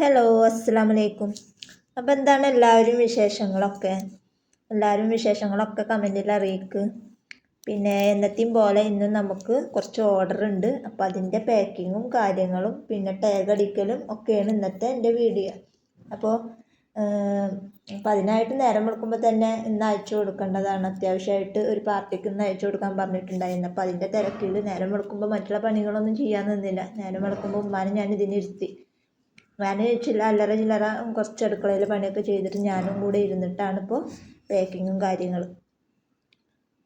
Hello അസ്സാം വലൈക്കും അപ്പോൾ എന്താണ് എല്ലാവരും വിശേഷങ്ങളൊക്കെ? എല്ലാവരും വിശേഷങ്ങളൊക്കെ കമന്റിൽ അറിയിക്ക്. പിന്നെ എന്നത്തെയും പോലെ ഇന്ന് നമുക്ക് കുറച്ച് ഓർഡർ ഉണ്ട്. അപ്പോൾ അതിന്റെ പാക്കിങ്ങും കാര്യങ്ങളും പിന്നെ ടാഗ് അടിക്കലും ഒക്കെയാണ് ഇന്നത്തെ എന്റെ വീഡിയോ അപ്പോൾ അപ്പോൾ അതിനായിട്ട് നേരം വെളുക്കുമ്പോൾ തന്നെ ഇന്ന് അയച്ചു കൊടുക്കേണ്ടതാണ്. അത്യാവശ്യമായിട്ട് ഒരു പാർട്ടിക്ക് ഇന്ന് അയച്ചു കൊടുക്കാൻ പറഞ്ഞിട്ടുണ്ടായിരുന്നു. അപ്പോൾ അതിന്റെ തിരക്കിൽ നേരം വെളുക്കുമ്പോൾ മറ്റുള്ള പണികളൊന്നും ചെയ്യാൻ നിന്നില്ല. നേരം വെളുക്കുമ്പോൾ ഉമ്മാനെ ഞാൻ ഇതിനിരുത്തി ഞാൻ ചില അല്ലറ ചില്ലറ കുറച്ച് അടുക്കളയിൽ പണിയൊക്കെ ചെയ്തിട്ട് ഞാനും കൂടെ ഇരുന്നിട്ടാണ് ഇപ്പോൾ പാക്കിങ്ങും കാര്യങ്ങളും.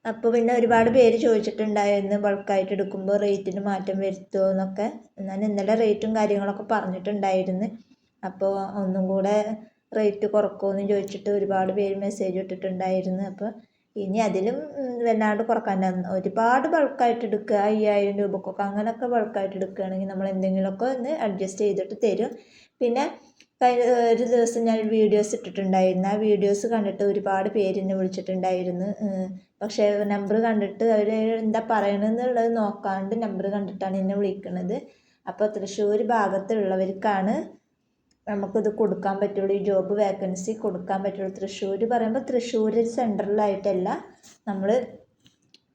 അപ്പോൾ പിന്നെ ഒരുപാട് പേര് ചോദിച്ചിട്ടുണ്ടായിരുന്നു ബൾക്കായിട്ട് എടുക്കുമ്പോൾ റേറ്റിന് മാറ്റം വരുത്തുമോ എന്നൊക്കെ. ഞാൻ ഇന്നലെ റേറ്റും കാര്യങ്ങളൊക്കെ പറഞ്ഞിട്ടുണ്ടായിരുന്നു. അപ്പോൾ ഒന്നും കൂടെ റേറ്റ് കുറക്കുമെന്ന് ചോദിച്ചിട്ട് ഒരുപാട് പേര് മെസ്സേജ് ഇട്ടിട്ടുണ്ടായിരുന്നു. അപ്പോൾ ഇനി അതിലും വല്ലാണ്ട് കുറയ്ക്കാൻ ഒരുപാട് ബൾക്കായിട്ട് എടുക്കുക അയ്യായിരം രൂപക്കൊക്കെ അങ്ങനെയൊക്കെ ബൾക്കായിട്ട് എടുക്കുകയാണെങ്കിൽ നമ്മൾ എന്തെങ്കിലുമൊക്കെ ഒന്ന് അഡ്ജസ്റ്റ് ചെയ്തിട്ട് തരും. പിന്നെ ഒരു ദിവസം ഞാൻ വീഡിയോസ് ഇട്ടിട്ടുണ്ടായിരുന്നു. ആ വീഡിയോസ് കണ്ടിട്ട് ഒരുപാട് പേര് എന്നെ വിളിച്ചിട്ടുണ്ടായിരുന്നു. പക്ഷേ നമ്പർ കണ്ടിട്ട് അവർ എന്താ പറയണമെന്നുള്ളത് നോക്കാണ്ട് നമ്പർ കണ്ടിട്ടാണ് എന്നെ വിളിക്കുന്നത് അപ്പോൾ തൃശ്ശൂർ ഭാഗത്തുള്ളവർക്കാണ് നമുക്കിത് കൊടുക്കാൻ പറ്റുള്ളൂ. ഈ ജോബ് വേക്കൻസി കൊടുക്കാൻ പറ്റുള്ളൂ. തൃശ്ശൂർ പറയുമ്പോൾ തൃശ്ശൂർ സെൻട്രലായിട്ടല്ല നമ്മൾ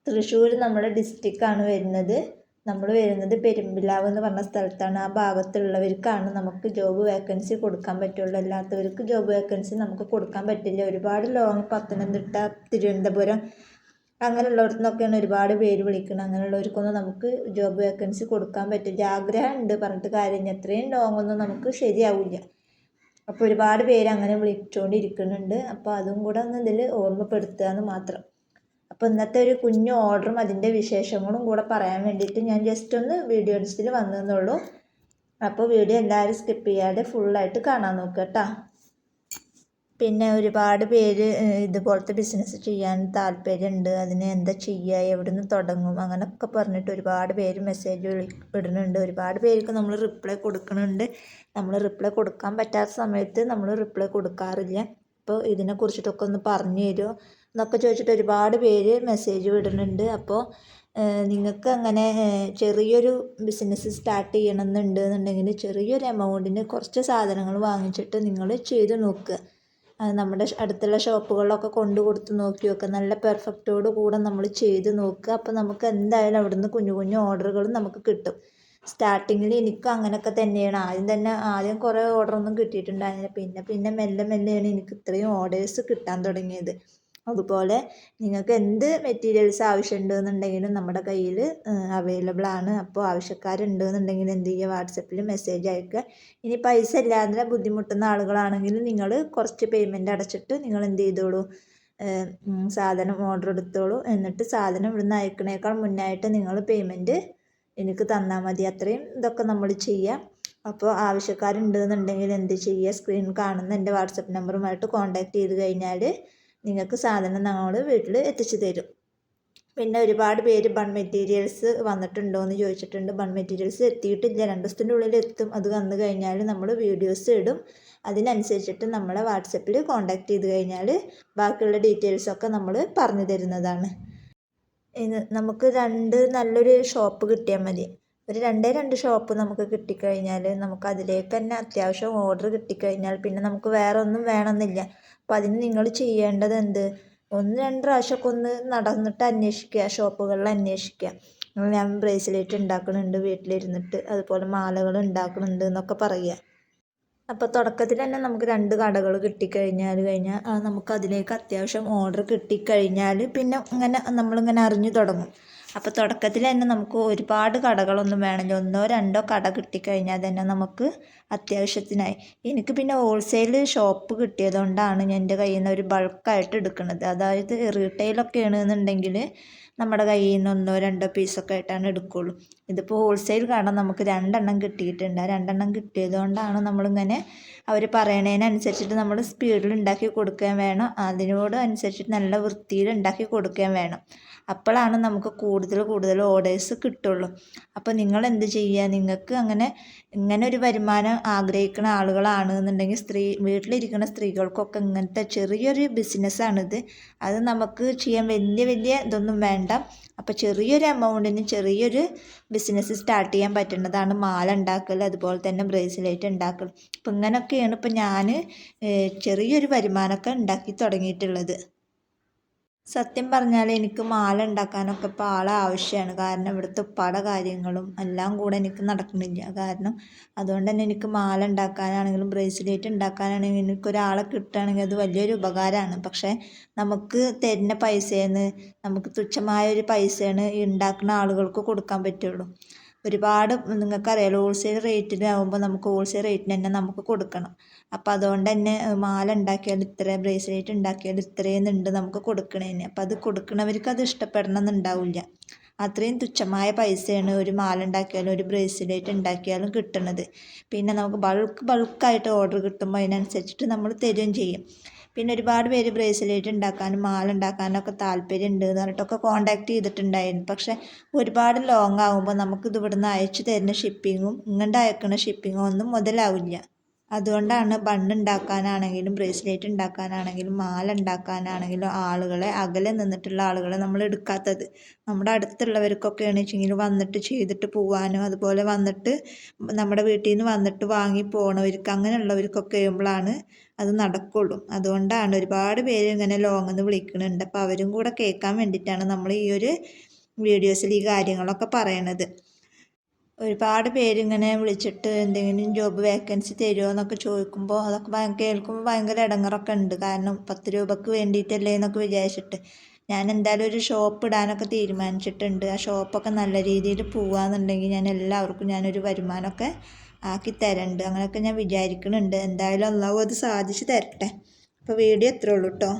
തൃശ്ശൂർ നമ്മുടെ ഡിസ്ട്രിക്റ്റാണ് വരുന്നത്. നമ്മൾ വരുന്നത് പെരുമ്പിലാവ് എന്ന് പറഞ്ഞ സ്ഥലത്താണ്. ആ ഭാഗത്തുള്ളവർക്കാണ് നമുക്ക് ജോബ് വേക്കൻസി കൊടുക്കാൻ പറ്റുള്ളൂ. അല്ലാത്തവർക്ക് ജോബ് വേക്കൻസി നമുക്ക് കൊടുക്കാൻ പറ്റില്ല. ഒരുപാട് ലോങ് പത്തനംതിട്ട തിരുവനന്തപുരം അങ്ങനെയുള്ളവർക്ക് നിന്നൊക്കെയാണ് ഒരുപാട് പേര് വിളിക്കുന്നത്. അങ്ങനെയുള്ളവർക്കൊന്നും നമുക്ക് ജോബ് വേക്കൻസി കൊടുക്കാൻ പറ്റില്ല. ആഗ്രഹം ഉണ്ട് പറഞ്ഞിട്ട് കാര്യം എത്രയും ലോങ് ഒന്നും നമുക്ക് ശരിയാവില്ല. അപ്പോൾ ഒരുപാട് പേര് അങ്ങനെ വിളിച്ചുകൊണ്ടിരിക്കുന്നുണ്ട് അപ്പോൾ അതും കൂടെ ഒന്ന് ഇതിൽ ഓർമ്മപ്പെടുത്തുക എന്ന് മാത്രം. അപ്പോൾ ഇന്നത്തെ ഒരു കുഞ്ഞു ഓർഡറും അതിന്റെ വിശേഷങ്ങളും കൂടെ പറയാൻ വേണ്ടിയിട്ട് ഞാൻ ജസ്റ്റ് ഒന്ന് വീഡിയോ വീഡിയോസിൽ വന്നതെന്നുള്ളൂ അപ്പോൾ വീഡിയോ എല്ലാവരും സ്കിപ്പ് ചെയ്യാതെ ഫുള്ളായിട്ട് കാണാൻ നോക്കുക കേട്ടോ പിന്നെ ഒരുപാട് പേര് ഇതുപോലത്തെ ബിസിനസ് ചെയ്യാൻ താല്പര്യമുണ്ട് അതിന് എന്താ ചെയ്യുക എവിടെ നിന്ന് തുടങ്ങും അങ്ങനെയൊക്കെ പറഞ്ഞിട്ട് ഒരുപാട് പേര് മെസ്സേജ് ഇടുന്നുണ്ട് ഒരുപാട് പേർക്ക് നമ്മൾ റിപ്ലൈ കൊടുക്കുന്നുണ്ട് നമ്മൾ റിപ്ലൈ കൊടുക്കാൻ പറ്റാത്ത സമയത്ത് നമ്മൾ റിപ്ലൈ കൊടുക്കാറില്ല. അപ്പോൾ ഇതിനെക്കുറിച്ചിട്ടൊക്കെ ഒന്ന് പറഞ്ഞു തരുമോ എന്നൊക്കെ ചോദിച്ചിട്ട് ഒരുപാട് പേര് മെസ്സേജ് വിടുന്നുണ്ട്. അപ്പോൾ നിങ്ങൾക്ക് അങ്ങനെ ചെറിയൊരു ബിസിനസ് സ്റ്റാർട്ട് ചെയ്യണമെന്നുണ്ട് എന്നുണ്ടെങ്കിൽ ചെറിയൊരു എമൗണ്ടിന് കുറച്ച് സാധനങ്ങൾ വാങ്ങിച്ചിട്ട് നിങ്ങൾ ചെയ്ത് നോക്കുക നമ്മുടെ അടുത്തുള്ള ഷോപ്പുകളിലൊക്കെ കൊണ്ടു കൊടുത്ത് നോക്കി നോക്കുക നല്ല പെർഫെക്റ്റോട് കൂടെ നമ്മൾ ചെയ്ത് നോക്കുക അപ്പോൾ നമുക്ക് എന്തായാലും അവിടുന്ന് കുഞ്ഞു കുഞ്ഞു ഓർഡറുകളും നമുക്ക് കിട്ടും. സ്റ്റാർട്ടിങ്ങിൽ എനിക്കും അങ്ങനെയൊക്കെ തന്നെയാണ്. ആദ്യം തന്നെ ആദ്യം കുറേ ഓർഡറൊന്നും കിട്ടിയിട്ടുണ്ടായിരുന്നില്ല പിന്നെ പിന്നെ മെല്ലെ മെല്ലെയാണ് എനിക്ക് ഇത്രയും ഓർഡേഴ്സ് കിട്ടാൻ തുടങ്ങിയത്. അതുപോലെ നിങ്ങൾക്ക് എന്ത് മെറ്റീരിയൽസ് ആവശ്യമുണ്ട് എന്നുണ്ടെങ്കിലും നമ്മുടെ കയ്യിൽ അവൈലബിൾ ആണ്. അപ്പോൾ ആവശ്യക്കാരുണ്ട് എന്നുണ്ടെങ്കിൽ എന്ത് ചെയ്യുക? വാട്സപ്പിൽ മെസ്സേജ് അയക്കുക. ഇനി പൈസ ഇല്ലാതെ ബുദ്ധിമുട്ടുന്ന ആളുകളാണെങ്കിൽ നിങ്ങൾ കുറച്ച് പേയ്മെന്റ് അടച്ചിട്ട് നിങ്ങൾ എന്ത് ചെയ്തോളൂ? സാധനം ഓർഡർ എടുത്തോളൂ. എന്നിട്ട് സാധനം ഇവിടുന്ന് അയക്കണേക്കാൾ മുന്നായിട്ട് നിങ്ങൾ പേയ്മെന്റ് എനിക്ക് തന്നാൽ മതി. അത്രയും ഇതൊക്കെ നമ്മൾ ചെയ്യാം അപ്പോൾ ആവശ്യക്കാരുണ്ട് എന്നുണ്ടെങ്കിൽ എന്ത് ചെയ്യുക? സ്ക്രീൻ കാണുന്ന എന്റെ വാട്സപ്പ് നമ്പറുമായിട്ട് കോൺടാക്റ്റ് ചെയ്ത് കഴിഞ്ഞാൽ നിങ്ങൾക്ക് സാധനം ഞങ്ങൾ വീട്ടിൽ എത്തിച്ചു തരും. പിന്നെ ഒരുപാട് പേര് ബൺ മെറ്റീരിയൽസ് വന്നിട്ടുണ്ടോ എന്ന് ചോദിച്ചിട്ടുണ്ട്. ബൺ മെറ്റീരിയൽസ് എത്തിയിട്ടില്ല. രണ്ട് ദിവസത്തിന്റെ ഉള്ളിൽ എത്തും. അത് വന്നു കഴിഞ്ഞാൽ നമ്മൾ വീഡിയോസ് ഇടും. അതിനനുസരിച്ചിട്ട് നമ്മളെ വാട്സപ്പിൽ കോൺടാക്റ്റ് ചെയ്ത് കഴിഞ്ഞാൽ ബാക്കിയുള്ള ഡീറ്റെയിൽസൊക്കെ നമ്മൾ പറഞ്ഞു തരുന്നതാണ്. നമുക്ക് രണ്ട് നല്ലൊരു ഷോപ്പ് കിട്ടിയാൽ മതി. ഒരു രണ്ടേ രണ്ട് ഷോപ്പ് നമുക്ക് കിട്ടിക്കഴിഞ്ഞാൽ നമുക്ക് അതിലേക്ക് തന്നെ അത്യാവശ്യം ഓർഡർ കിട്ടിക്കഴിഞ്ഞാൽ പിന്നെ നമുക്ക് വേറെ ഒന്നും വേണമെന്നില്ല. അപ്പം അതിന് നിങ്ങൾ ചെയ്യേണ്ടത് എന്ത്? ഒന്ന് രണ്ട് പ്രാവശ്യമൊക്കെ ഒന്ന് നടന്നിട്ട് അന്വേഷിക്കുക ഷോപ്പുകളിൽ അന്വേഷിക്കുക. ഞാൻ ബ്രേസ്ലെറ്റ് ഉണ്ടാക്കുന്നുണ്ട് വീട്ടിലിരുന്നിട്ട് അതുപോലെ മാലകൾ ഉണ്ടാക്കുന്നുണ്ട് എന്നൊക്കെ പറയുക. അപ്പോൾ തുടക്കത്തിൽ തന്നെ നമുക്ക് രണ്ട് കടകൾ കിട്ടിക്കഴിഞ്ഞാൽ കഴിഞ്ഞാൽ നമുക്ക് അതിലേക്ക് അത്യാവശ്യം ഓർഡർ കിട്ടിക്കഴിഞ്ഞാൽ പിന്നെ ഇങ്ങനെ നമ്മളിങ്ങനെ അറിഞ്ഞു തുടങ്ങും. അപ്പോൾ തുടക്കത്തിൽ തന്നെ നമുക്ക് ഒരുപാട് കടകളൊന്നും വേണമെങ്കിൽ ഒന്നോ രണ്ടോ കട കിട്ടിക്കഴിഞ്ഞാൽ തന്നെ നമുക്ക് അത്യാവശ്യത്തിനായി. എനിക്ക് പിന്നെ ഹോൾസെയിൽ ഷോപ്പ് കിട്ടിയതുകൊണ്ടാണ് എന്റെ കയ്യിൽ നിന്ന് ഒരു ബൾക്കായിട്ട് എടുക്കുന്നത്. അതായത് റീറ്റെയിലൊക്കെ ആണെന്നുണ്ടെങ്കിൽ നമ്മുടെ കയ്യിൽ നിന്ന് ഒന്നോ രണ്ടോ പീസൊക്കെ ആയിട്ടാണ് എടുക്കുകയുള്ളൂ ഇതിപ്പോൾ ഹോൾസെയിൽ കാരണം നമുക്ക് രണ്ടെണ്ണം കിട്ടിയിട്ടുണ്ട്. രണ്ടെണ്ണം കിട്ടിയതുകൊണ്ടാണ് നമ്മളിങ്ങനെ അവർ പറയണതിനനുസരിച്ചിട്ട് നമ്മൾ സ്പീഡിൽ ഉണ്ടാക്കി കൊടുക്കുകയും വേണം. അതിനോട് അനുസരിച്ചിട്ട് നല്ല വൃത്തിയിൽ ഉണ്ടാക്കി കൊടുക്കുകയും വേണം. അപ്പോഴാണ് നമുക്ക് കൂടുതൽ കൂടുതൽ ഓർഡേഴ്സ് കിട്ടുള്ളൂ. അപ്പോൾ നിങ്ങൾ എന്ത് ചെയ്യുക? നിങ്ങൾക്ക് അങ്ങനെ ഇങ്ങനെ ഒരു വരുമാനം ആഗ്രഹിക്കുന്ന ആളുകളാണ് എന്നുണ്ടെങ്കിൽ സ്ത്രീ വീട്ടിലിരിക്കുന്ന സ്ത്രീകൾക്കൊക്കെ ഇങ്ങനത്തെ ചെറിയൊരു ബിസിനസ്സാണിത് അത് നമുക്ക് ചെയ്യാൻ വലിയ വലിയ ഇതൊന്നും വേണ്ട. വേണ്ട. അപ്പോൾ ചെറിയൊരു എമൗണ്ടിന് ചെറിയൊരു ബിസിനസ് സ്റ്റാർട്ട് ചെയ്യാൻ പറ്റുന്നതാണ് മാല ഉണ്ടാക്കൽ അതുപോലെ തന്നെ ബ്രേസ്ലെറ്റ് ഉണ്ടാക്കൽ അപ്പം ഇങ്ങനെയൊക്കെയാണ് ഇപ്പം ഞാൻ ചെറിയൊരു വരുമാനമൊക്കെ ഉണ്ടാക്കി തുടങ്ങിയിട്ടുള്ളത്. സത്യം പറഞ്ഞാൽ എനിക്ക് മാല ഉണ്ടാക്കാനൊക്കെ ഇപ്പോൾ ആളെ ആവശ്യമാണ് കാരണം ഇവിടുത്തെ ഉപ്പാടെ കാര്യങ്ങളും എല്ലാം കൂടെ എനിക്ക് നടക്കുന്നില്ല. കാരണം അതുകൊണ്ട് തന്നെ എനിക്ക് മാല ഉണ്ടാക്കാനാണെങ്കിലും ബ്രേസ്ലെറ്റ് ഉണ്ടാക്കാനാണെങ്കിലും എനിക്ക് ഒരാളെ കിട്ടുകയാണെങ്കിൽ അത് വലിയൊരു ഉപകാരമാണ്. പക്ഷേ നമുക്ക് തരുന്ന പൈസയിൽ നിന്ന് നമുക്ക് തുച്ഛമായ ഒരു പൈസയാണ് ഉണ്ടാക്കുന്ന ആളുകൾക്ക് കൊടുക്കാൻ പറ്റുള്ളൂ. ഒരുപാട് നിങ്ങൾക്കറിയാലോ ഹോൾസെയിൽ റേറ്റിനാകുമ്പോൾ നമുക്ക് ഹോൾസെയിൽ റേറ്റിന് തന്നെ നമുക്ക് കൊടുക്കണം. അപ്പോൾ അതുകൊണ്ട് തന്നെ മാല ഉണ്ടാക്കിയാൽ ഇത്ര ബ്രേസ്ലെറ്റ് ഉണ്ടാക്കിയാൽ ഇത്രയെന്നുണ്ട് നമുക്ക് കൊടുക്കണതിന് അപ്പോൾ അത് കൊടുക്കണവർക്ക് അത് ഇഷ്ടപ്പെടണം എന്നുണ്ടാവില്ല. അത്രയും തുച്ഛമായ പൈസയാണ് ഒരു മാല ഉണ്ടാക്കിയാലും ഒരു ബ്രേസ്ലെറ്റ് ഉണ്ടാക്കിയാലും കിട്ടുന്നത് പിന്നെ നമുക്ക് ബൾക്ക് ബൾക്കായിട്ട് ഓർഡർ കിട്ടുമ്പോൾ അതിനനുസരിച്ചിട്ട് നമ്മൾ തരുകയും ചെയ്യും. പിന്നെ ഒരുപാട് പേര് ബ്രേസ്ലെറ്റ് ഉണ്ടാക്കാനും മാല ഉണ്ടാക്കാനൊക്കെ ഒക്കെ താല്പര്യമുണ്ട് എന്ന് പറഞ്ഞിട്ടൊക്കെ കോണ്ടാക്ട് ചെയ്തിട്ടുണ്ടായിരുന്നു. പക്ഷേ ഒരുപാട് ലോങ് ആകുമ്പോൾ നമുക്കിത് ഇവിടുന്ന് അയച്ചു തരുന്ന ഷിപ്പിങ്ങും ഇങ്ങോട്ട് അയക്കുന്ന ഷിപ്പിങ്ങും ഒന്നും മുതലാവില്ല. അതുകൊണ്ടാണ് ബണ്ണുണ്ടാക്കാനാണെങ്കിലും ബ്രേസ്ലെറ്റ് ഉണ്ടാക്കാനാണെങ്കിലും മാല ഉണ്ടാക്കാനാണെങ്കിലും ആളുകളെ അകലെ നിന്നിട്ടുള്ള ആളുകളെ നമ്മൾ എടുക്കാത്തത്. നമ്മുടെ അടുത്തുള്ളവർക്കൊക്കെയാണ് വെച്ചെങ്കിൽ വന്നിട്ട് ചെയ്തിട്ട് പോവാനും അതുപോലെ വന്നിട്ട് നമ്മുടെ വീട്ടിൽ നിന്ന് വന്നിട്ട് വാങ്ങി പോണവർക്ക് അങ്ങനെയുള്ളവർക്കൊക്കെ ആകുമ്പോഴാണ് അത് നടക്കുള്ളൂ. അതുകൊണ്ടാണ് ഒരുപാട് പേര് ഇങ്ങനെ ലോങ്ങിൽ നിന്ന് വിളിക്കുന്നുണ്ട് അപ്പോൾ അവരും കൂടെ കേൾക്കാൻ വേണ്ടിയിട്ടാണ് നമ്മൾ ഈ ഒരു വീഡിയോസിൽ ഈ കാര്യങ്ങളൊക്കെ പറയണത്. ഒരുപാട് പേരിങ്ങനെ വിളിച്ചിട്ട് എന്തെങ്കിലും ജോബ് വേക്കൻസി തരുമോ എന്നൊക്കെ ചോദിക്കുമ്പോൾ അതൊക്കെ കേൾക്കുമ്പോൾ ഭയങ്കര ഇടങ്ങറൊക്കെ ഉണ്ട്. കാരണം പത്ത് രൂപക്ക് വേണ്ടിയിട്ടല്ലേ എന്നൊക്കെ വിചാരിച്ചിട്ട്. ഞാൻ എന്തായാലും ഒരു ഷോപ്പ് ഇടാനൊക്കെ തീരുമാനിച്ചിട്ടുണ്ട്. ആ ഷോപ്പൊക്കെ നല്ല രീതിയിൽ പോവാന്നുണ്ടെങ്കിൽ ഞാൻ എല്ലാവർക്കും ഞാനൊരു വരുമാനമൊക്കെ ആക്കി തരണ്ട്. അങ്ങനെയൊക്കെ ഞാൻ വിചാരിക്കുന്നുണ്ട് എന്തായാലും അള്ളാഹു അത് സാധിച്ചു തരട്ടെ. അപ്പോൾ വീഡിയോ എത്രയുള്ളൂ കേട്ടോ